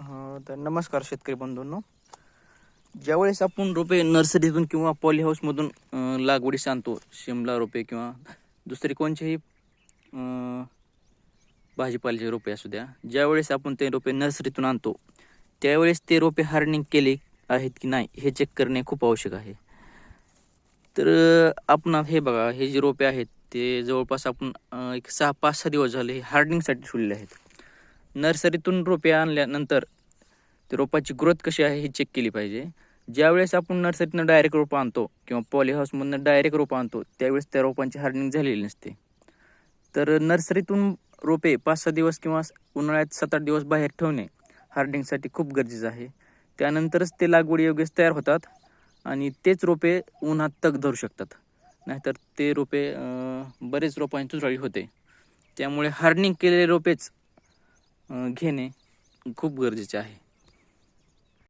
तर नमस्कार शेतकरी बंधूंनो. ज्यावेळेस आपण रोपे नर्सरीतून किंवा पॉली हाऊसमधून लागवडीस आणतो शिमला रोपे किंवा दुसरे कोणतेही भाजीपाल्याचे रोपे असू द्या ज्यावेळेस आपण ते रोपे नर्सरीतून आणतो त्यावेळेस ते रोपे हार्डनिंग केले आहेत की नाही हे चेक करणे खूप आवश्यक आहे. तर आपण हे बघा हे जे रोपे आहेत ते जवळपास आपण एक सहा पाच सहा दिवस झाले हे हार्डनिंगसाठी ठेवलेले आहेत. नर्सरीतून रोपे आणल्यानंतर ते रोपाची ग्रोथ कशी आहे हे चेक केली पाहिजे. ज्यावेळेस आपण नर्सरीतनं डायरेक्ट रोपं आणतो किंवा पॉलीहाऊसमधनं डायरेक्ट रोपं आणतो त्यावेळेस त्या रोपांची हार्डनिंग झालेली नसते. तर नर्सरीतून रोपे पाच सहा दिवस किंवा उन्हाळ्यात सात आठ दिवस बाहेर ठेवणे हार्डनिंगसाठी खूप गरजेचं आहे. त्यानंतरच ते लागवडी योग्य तयार होतात आणि तेच रोपे उन्हात तग धरू शकतात. नाहीतर ते रोपे बरेच रोपांची तुरळी होते. त्यामुळे हार्डनिंग केलेले रोपेच घेणे खूप गरजेचे आहे.